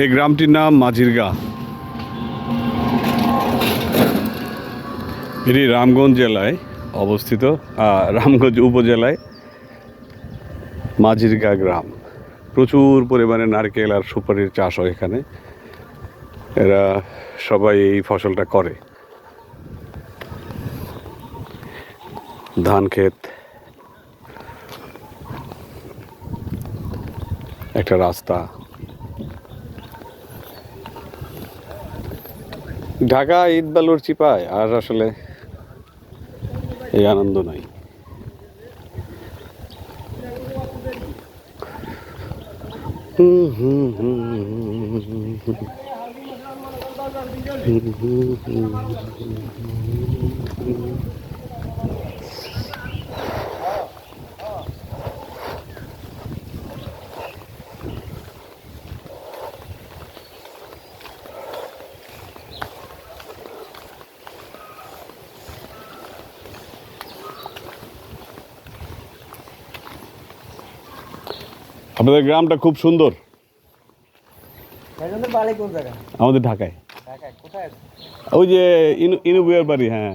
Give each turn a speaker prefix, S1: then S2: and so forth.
S1: এই গ্রামটির নাম মাঝিরগা। এটি রামগঞ্জ জেলায় অবস্থিত রামগঞ্জ উপজেলায় মাঝিরগা গ্রাম। প্রচুর পরিমাণে নারকেল আর সুপারির চাষ হয় এখানে। এরা সবাই এই ফসলটা করে। ধান ক্ষেত। একটা রাস্তা। ঢাকা ঈদ বালুর চিপায় আর আসলে এই আনন্দ নাই হুম হুম হুম হুম হুম হুম। আপনাদের গ্রামটা খুব সুন্দর। আমাদের ঢাকায়। ওই যে ইনুবুয়ের বাড়ি হ্যাঁ।